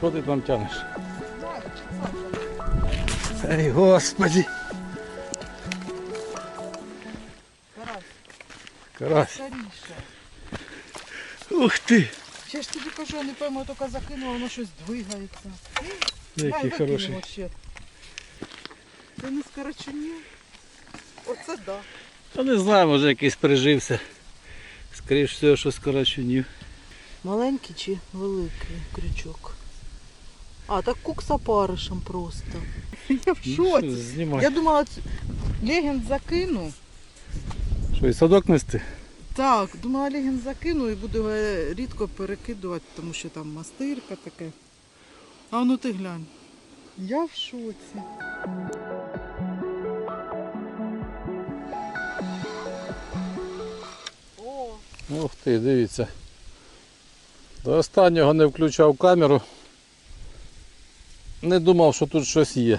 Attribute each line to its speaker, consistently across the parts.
Speaker 1: Що ти там тянеш? Ей, господи!
Speaker 2: Карась,
Speaker 1: Карась.
Speaker 2: старіше.
Speaker 1: Ух ти!
Speaker 2: Ще ж тобі кажу, я не пойму, тільки закинула, воно щось двигається.
Speaker 1: Який хороший.
Speaker 2: ще. Це не скорочення. Оце да.
Speaker 1: Та не знаю, може якийсь прижився. Скоріше всього, що скорочунів.
Speaker 2: Маленький чи великий крючок? А, так кук з опаришем просто. Я в
Speaker 1: Ну,
Speaker 2: шоці.
Speaker 1: Знімай.
Speaker 2: Я думала, легін закину.
Speaker 1: Що, і садок нести?
Speaker 2: Так, думала, легін закину і буду його рідко перекидувати, тому що там мастирка таке. А ну ти глянь. Я в шоці.
Speaker 1: Ух ти, дивіться. До останнього не включав камеру. Не думав, що тут щось є.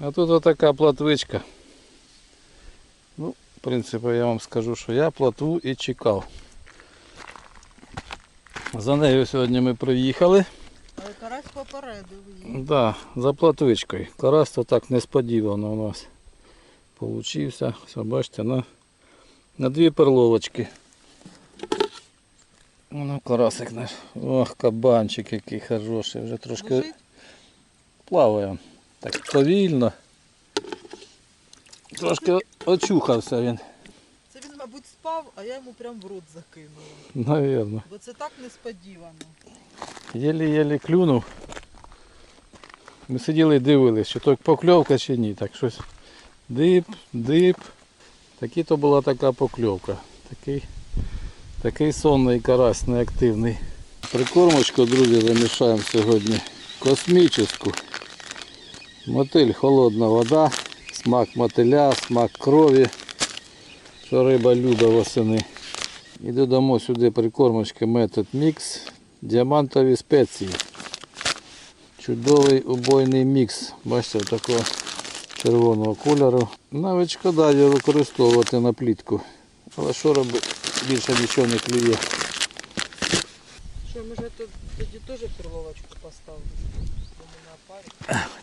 Speaker 1: А тут отака платвичка. Ну, в принципі, я вам скажу, що я платву і чекав. За нею сьогодні ми приїхали.
Speaker 2: але карась попередив її.
Speaker 1: Да, за платвичкою. Карась то так несподівано у нас получився. Все, бачите, на, на дві перловочки. Ну, карасик наш. Ох, кабанчик який хороший. Вже трошки? Плаває. Так повільно. Трошки очухався він,
Speaker 2: Це він, мабуть, спав, а я йому прям в рот закинула.
Speaker 1: навірно.
Speaker 2: Бо це так несподівано.
Speaker 1: Єлі-єлі клюнув. Ми сиділи і дивились, чи то покльовка чи ні. Так щось дип, дип. Такі то була така покльовка. Такий, такий сонний карась неактивний. Прикормочку, друзі, замішаємо сьогодні. Космічну. Мотиль холодна вода, смак мотиля, смак крові, що риба любить восени. І додамо сюди прикормочки метод мікс, діамантові спеції. Чудовий убойний мікс. Бачите, такого червоного кольору. Навіть шкода його використовувати на плітку. Але що робити? Більше нічого не клює.
Speaker 2: Що, може тут тоді теж перловочку поставити? Бо ми на парі.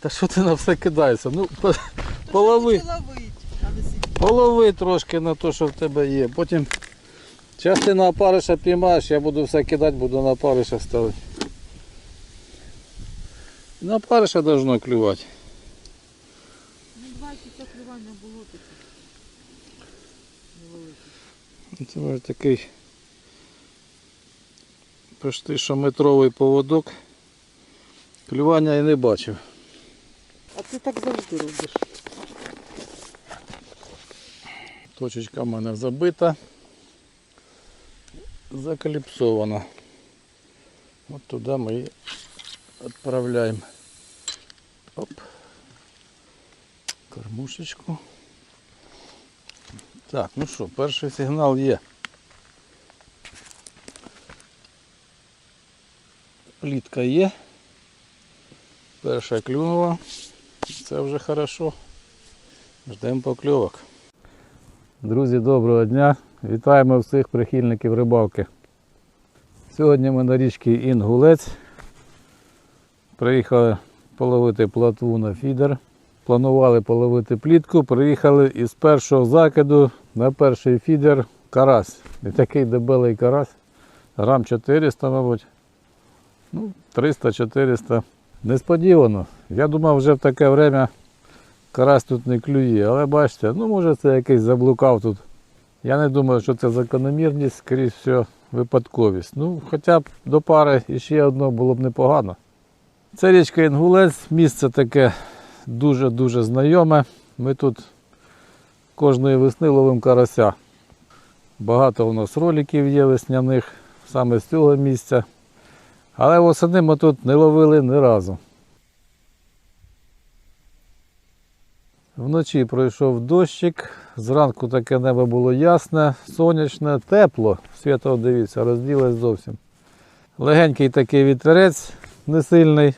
Speaker 1: Та що ти на все кидаєшся? Ну, по- полови. Полови трошки на те, що в тебе є. Потім час ти на опариша піймаєш, я буду все кидати, буду на опариша ставити. На опариша должно клювати.
Speaker 2: Ну, два якісь клювання було таке.
Speaker 1: Це може такий почти що метровий поводок. Клювання я не бачив.
Speaker 2: А ти так завжди робиш.
Speaker 1: Точечка в мене забита. Закаліпсована. От туди ми її відправляємо. Оп. Кормушечку. Так, ну що, перший сигнал є. Плітка є. Перша клюнула. Це вже хорошо. Ждемо покльовок. Друзі, доброго дня! Вітаємо всіх прихильників рибалки. Сьогодні ми на річці Інгулець. Приїхали половити платву на фідер. Планували половити плітку, приїхали із першого закиду на перший фідер карась. І такий дебелий карась. Грам 400, мабуть. Ну, 300-400. Несподівано. Я думав, вже в таке время карась тут не клює, але бачите, ну може це якийсь заблукав тут. Я не думаю, що це закономірність, скоріш все, випадковість. Ну, хоча б до пари іще одно було б непогано. Це річка Інгулець, місце таке дуже-дуже знайоме. Ми тут кожної весни ловимо карася. Багато у нас роликів є весняних саме з цього місця. Але восени ми тут не ловили ні разу. Вночі пройшов дощик, зранку таке небо було ясне, сонячне, тепло. Свято, дивіться, розділось зовсім. Легенький такий вітерець, не сильний.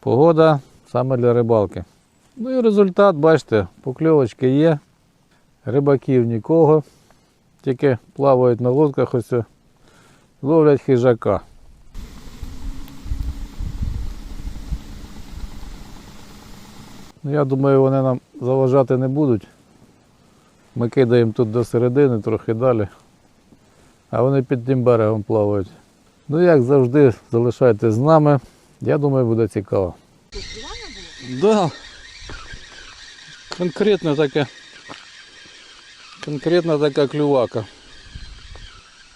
Speaker 1: Погода саме для рибалки. Ну і результат, бачите, покльовочки є, рибаків нікого, тільки плавають на лодках ось, ловлять хижака. Ну, я думаю, вони нам заважати не будуть. Ми кидаємо тут до середини, трохи далі. А вони під тим берегом плавають. Ну, як завжди, залишайтесь з нами. Я думаю, буде цікаво. Да. Конкретно така. Конкретно така клювака.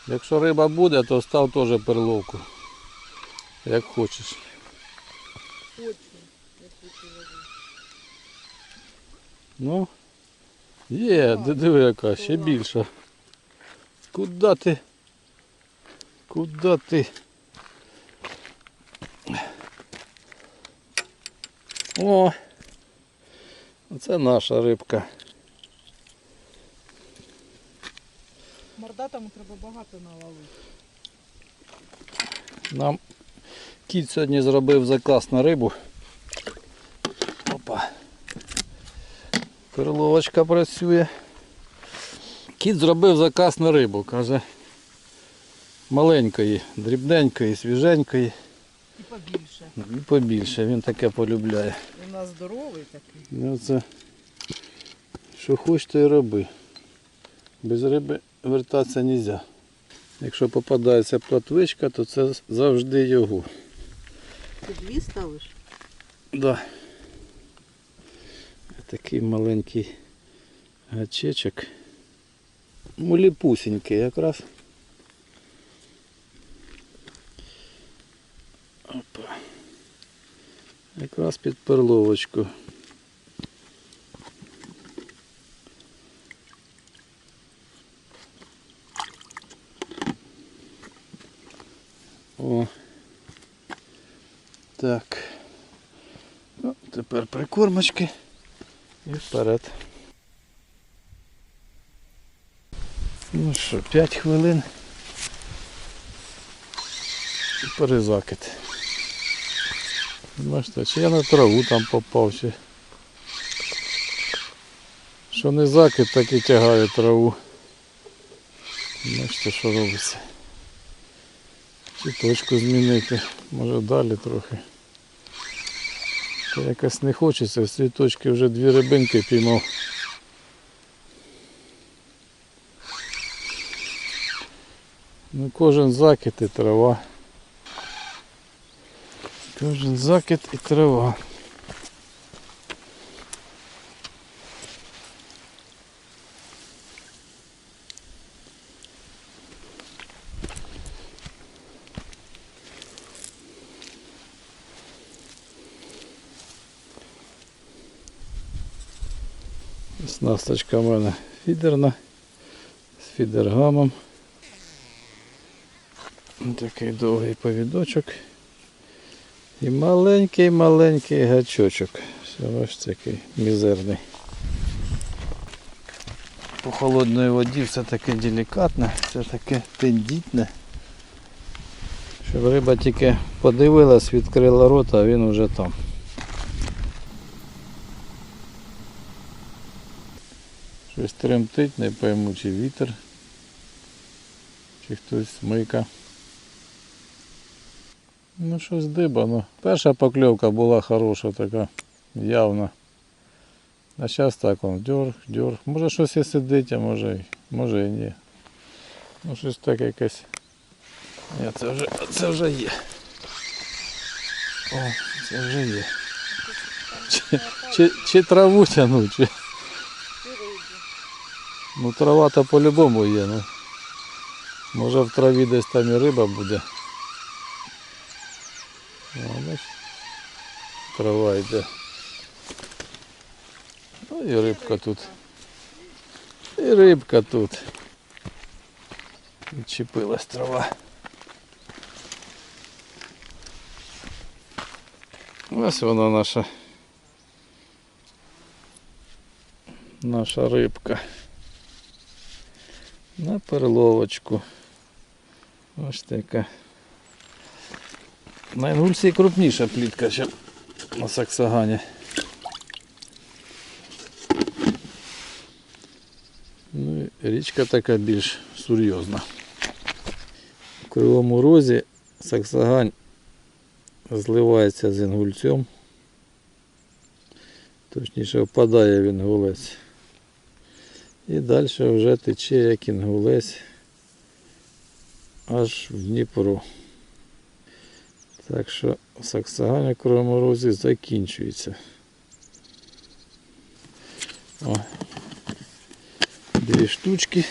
Speaker 1: Якщо риба буде, то став теж перловку. Як хочеш. Ну, є, ди- диви яка, ще більша. Куда ти? Куда ти? О! Це наша рибка.
Speaker 2: Мордатому треба багато наловити.
Speaker 1: Нам кіт сьогодні зробив заказ на рибу. Опа. Перловочка працює. Кіт зробив заказ на рибу, каже. Маленької, дрібненької, свіженької
Speaker 2: І побільше.
Speaker 1: і побільше. Він таке полюбляє.
Speaker 2: У нас здоровий такий.
Speaker 1: Ну це що хоч, то і роби. Без риби вертатися не можна. Якщо попадається платвичка, то це завжди його.
Speaker 2: Ти дві ставиш?
Speaker 1: Да. Такий маленький гачечок. Муліпусінький якраз. Опа. Якраз під перловочку. О. Так. Ну, тепер прикормочки і вперед. Ну що, 5 хвилин. І перезакид. Бачите, чи я на траву там попав, чи. Що не закид, так і тягаю траву. Бачите, що робиться. Чи точку змінити, може далі трохи. Якось не хочеться, з цієї точки вже дві рибинки піймав. Ну кожен закид і трава. Кожен закид і трава. Снасточка в мене фідерна з фідергамом. Такий довгий повідочок. І маленький-маленький гачочок. Все ось такий мізерний. По холодної воді все таке делікатне, все таке тендітне. Щоб риба тільки подивилась, відкрила рота, а він вже там. Щось тремтить, не пойму, чи вітер, чи хтось смика. Ну щось диба, ну. Перша покльовка була хороша така, явна. А зараз так он дьорг, дьорг. Може щось і сидить, а може, може і ні. Ну щось так якесь. Ні, це вже, це вже є. О, це вже є. Чи, чи, чи траву тягнуть, чи. Ну трава то по-любому є, ну. Може в траві десь там і риба буде. О, бач. Трава йде. Ну і рибка тут. І рибка тут. Відчепилась трава. Ось вона наша. Наша рибка. На перловочку. Ось така. На інгульсі крупніша плітка, ніж на саксагані. Ну, і річка така більш серйозна. В Кривому розі саксагань зливається з інгульцем. Точніше впадає він гулець. І далі вже тече як інгулець аж в Дніпро. Так що саксагання Кривому закінчується. О, дві штучки.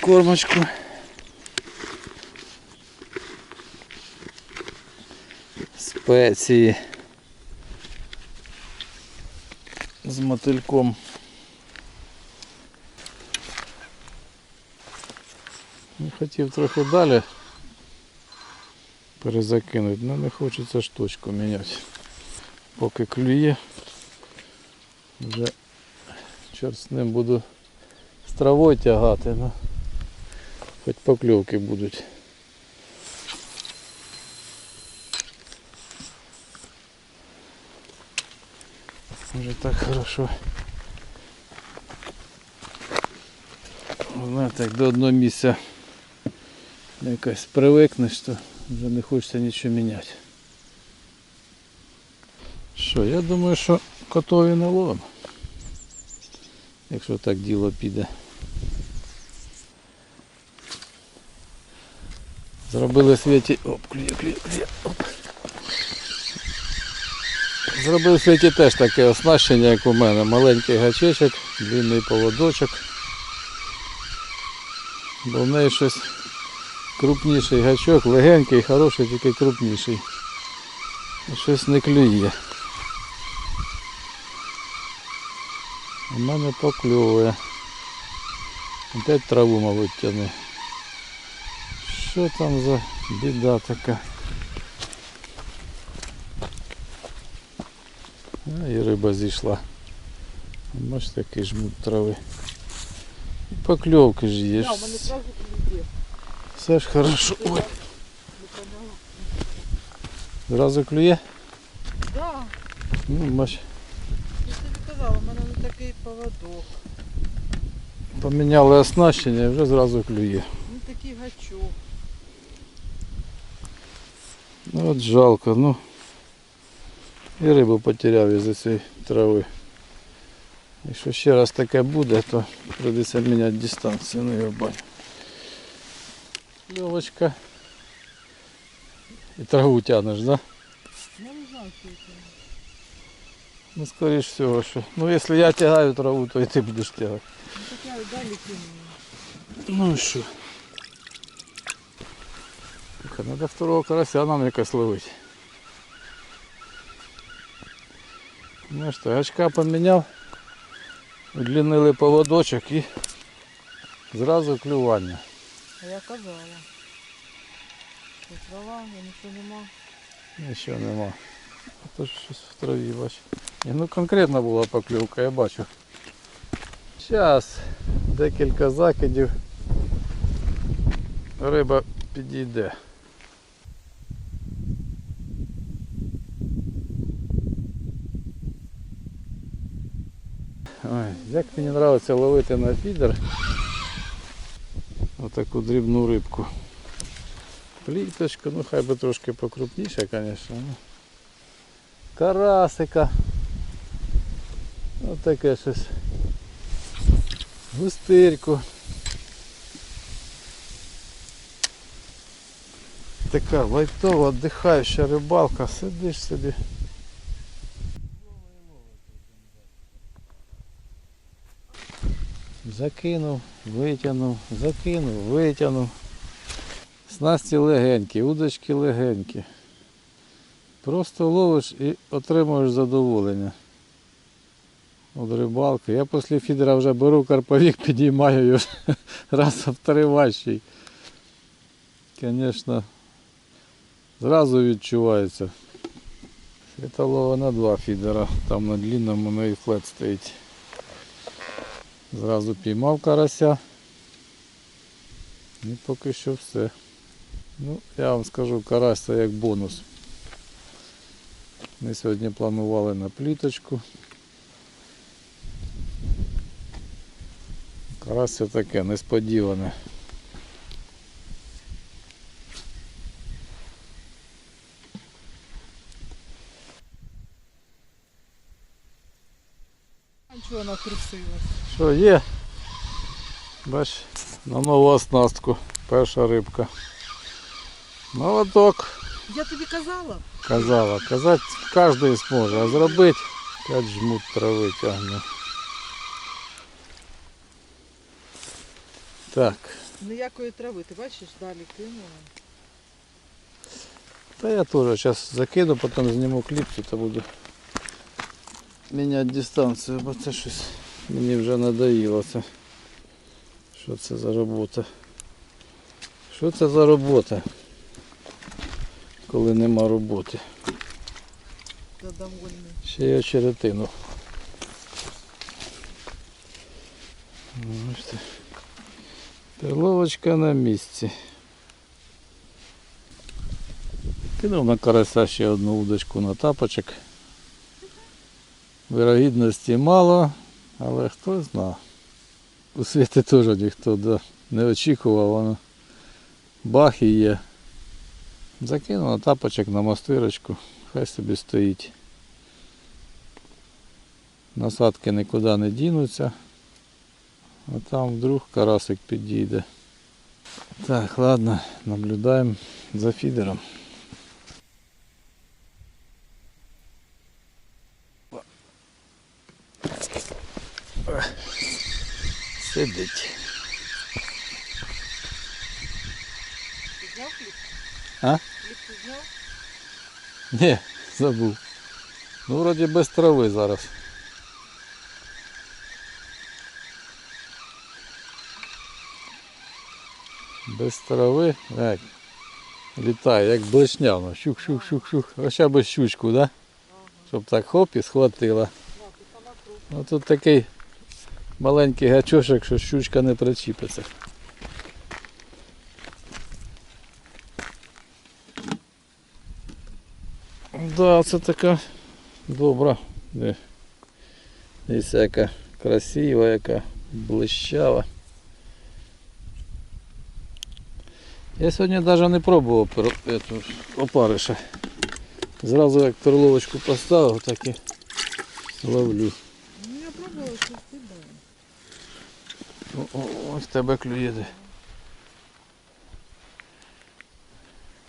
Speaker 1: Кормочку. Спеції з мотильком. Ну, Хотів трохи далі перезакинути, але не хочеться штучку міняти. Поки клює, вже чорт з ним буду з травою тягати, ну, хоч покльовки будуть. так хорошо. Знаєте, як до одного місця якось привикнеш, то вже не хочеться нічого міняти. Що, я думаю, що котові наловимо. Якщо так діло піде. Зробили світі... Оп, клює, клює, клює. Оп. Зробив в світі теж таке оснащення, як у мене. Маленький гачечок, длинний поводочок. Бо в неї щось крупніший гачок, легенький, хороший, тільки крупніший. Щось не клює. У мене покльовує. Опять траву, мабуть, тяне. Що там за біда така? А, і риба зійшла. Бачите, який жмут трави. І покльовки ж є. Все ж хорошо. Ой, зразу клює?
Speaker 2: Да,
Speaker 1: Ну, бач,
Speaker 2: я тобі казала, у мене не такий поводок.
Speaker 1: поміняли оснащення і вже зразу клює.
Speaker 2: Не такий гачок.
Speaker 1: Ну от жалко, ну. І рибу потеряв із-за цієї трави. Якщо ще раз таке буде, то прийдеться міняти дистанцію, ну його бачу. Льовочка. І траву тянеш, да?
Speaker 2: Я не знаю, що це.
Speaker 1: Ну, скоріш всього, що. Ну, якщо я тягаю траву, то і ти будеш тягати.
Speaker 2: Ну так я і далі кину.
Speaker 1: Ну і що? Слухай, Надо второго карася нам якось ловити. Ну що, очка поміняв, удлінили поводочок і зразу клювання.
Speaker 2: А я казала. Трава, я нічого нема.
Speaker 1: Нічого нема. А то щось в траві бачу. Ні, ну конкретно була поклювка, я бачу. Зараз декілька закидів. Риба підійде. Ой, як мені подобається ловити на фідер отаку дрібну рибку. Пліточку, ну хай би трошки покрупніше, звісно. Ну. Карасика. Ось таке щось. Густирку. Така лайтова, віддихаюча рибалка, сидиш собі. Закинув, витягнув, закинув, витягнув. Снасті легенькі, удочки легенькі. Просто ловиш і отримуєш задоволення від рибалки. Я після фідера вже беру карповік, підіймаю його раз в. Звісно, зразу відчувається. Світолова на два фідера, там на длинному на і флет стоїть. Зразу піймав карася. І поки що все. Ну, я вам скажу, карась це як бонус. Ми сьогодні планували на пліточку. Карася таке несподіване.
Speaker 2: Вона трусилась?
Speaker 1: Що є? Бач, на нову оснастку. Перша рибка. Молоток.
Speaker 2: Я тобі казала.
Speaker 1: Казала. Казати кожен зможе, а зробити 5 жмут трави тягне. Так.
Speaker 2: Ніякої трави, ти бачиш, далі кинула.
Speaker 1: Та я теж зараз закину, потім зніму кліпсу та буду міняти дистанцію, бо це щось мені вже надоїло це. Що це за робота? Що це за робота? Коли нема роботи. Ще й очеретину. Ось. Перловочка на місці. Кинув на карася ще одну удочку на тапочок. Вирогідності мало, але хто зна. У світі теж ніхто да, не очікував, воно бах і є. Закинув тапочок на мастирочку, хай собі стоїть. Насадки нікуди не дінуться. А там вдруг карасик підійде. Так, ладно, наблюдаємо за фідером. Сидить.
Speaker 2: Ти зняв кліп?
Speaker 1: А? Ні, забув. Ну, вроді без трави зараз. Без трави, як літає, як блешня, воно. Щух-щух-щух-щух. Хоча б щучку, да? Щоб так хоп і схватила. Ну тут такий маленький гачошок, що щучка не причіпиться. Да, це така добра. Дивіться, яка красива, яка блищава. Я сьогодні навіть не пробував опариша. Зразу як перловочку поставив, так і ловлю.
Speaker 2: Ну я пробувала щось
Speaker 1: о, ось тебе клює. де.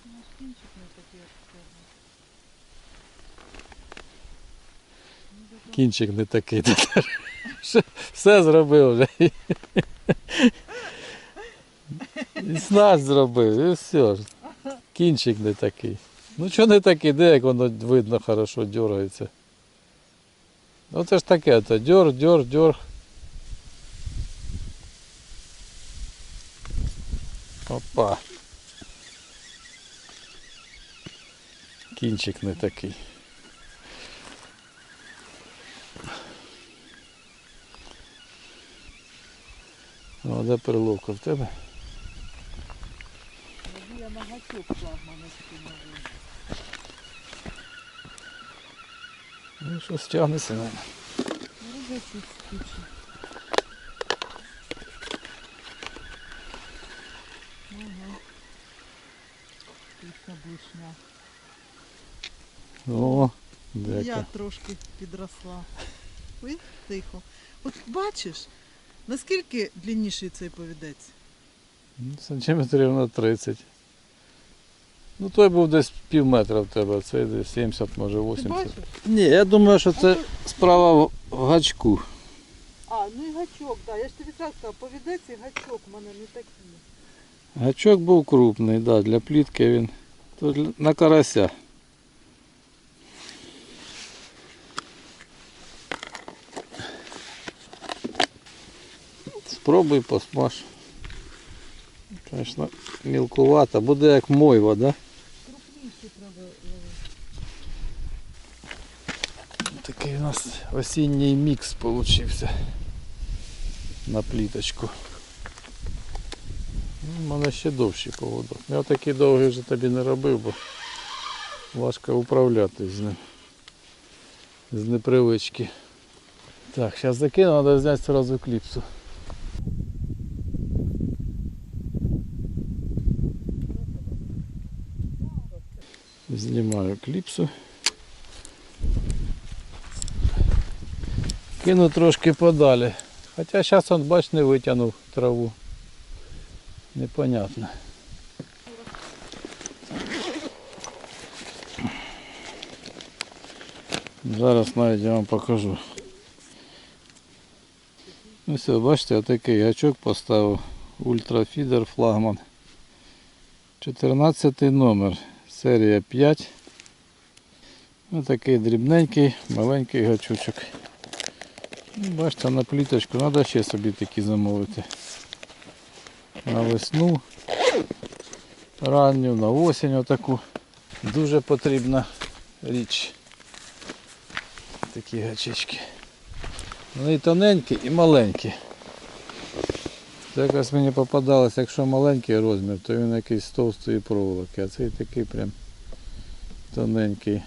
Speaker 2: Ну, кінчик не такий.
Speaker 1: Ще Все зробив вже. І снасть зробив, і все. Кінчик не такий. Ну чого не такий, де як воно видно хорошо дергається. Ну це ж таке, то дьор, дьор, дьор. Опа. Кінчик не такий. Ну, а де перловка в тебе?
Speaker 2: Я на гачок флагмана скинула.
Speaker 1: Ну що стягнеться.
Speaker 2: Ну, роби тут скучно. Ага. Тут.
Speaker 1: О, дека.
Speaker 2: Я трошки підросла. Ой, тихо. От бачиш, наскільки длинніший цей повідець?
Speaker 1: Ну, Сантиметрів на 30. Ну той був десь пів метра в тебе, а цей десь 70, може 80.
Speaker 2: бачиш?
Speaker 1: Ні, я думаю, що це справа в- в гачку.
Speaker 2: А, ну і гачок, так. Я ж тобі так сказала, повідець і гачок в мене не такі.
Speaker 1: Гачок був крупний, да, для плітки він. То для- на карася. Спробуй посмаж. Звісно, мілкувато, буде як мойва, да?
Speaker 2: Крупніші треба.
Speaker 1: Такий у нас осінній мікс получився на пліточку. Ну, У мене ще довший поводок. Я такий довгий вже тобі не робив, бо важко управляти з ним. З непривички. Так, зараз закину, треба зняти одразу кліпсу. Знімаю кліпсу. Кину трошки подалі. Хоча зараз он, бач, не витягнув траву. Непонятно. Зараз навіть я вам покажу. Ну все, бачите, отакий гачок поставив. Ультрафідер флагман. 14 номер. Серія 5. Ось такий дрібненький, маленький гачочок. Ну, Бачите, на пліточку треба ще собі такі замовити. На весну, ранню, на осінь отаку. Дуже потрібна річ. Такі гачечки. Вони і тоненькі, і маленькі. Це якось мені попадалось, якщо маленький розмір, то він якийсь з товстої проволоки, а цей такий прям тоненький.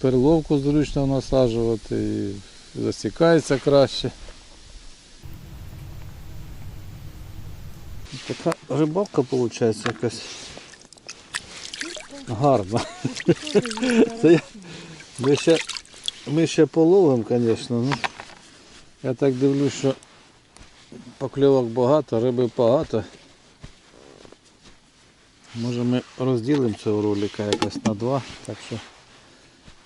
Speaker 1: Перловку зручно насаджувати і засікається краще. Така рибалка виходить якась гарна. Це я- Ми ще, ми ще половимо, звісно. Ну, я так дивлюсь, що покльовок багато, риби багато. Може ми розділимо цього ролика якось на два. Так що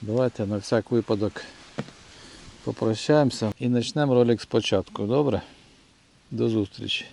Speaker 1: давайте на всяк випадок попрощаємося і почнемо ролик спочатку. Добре? До зустрічі.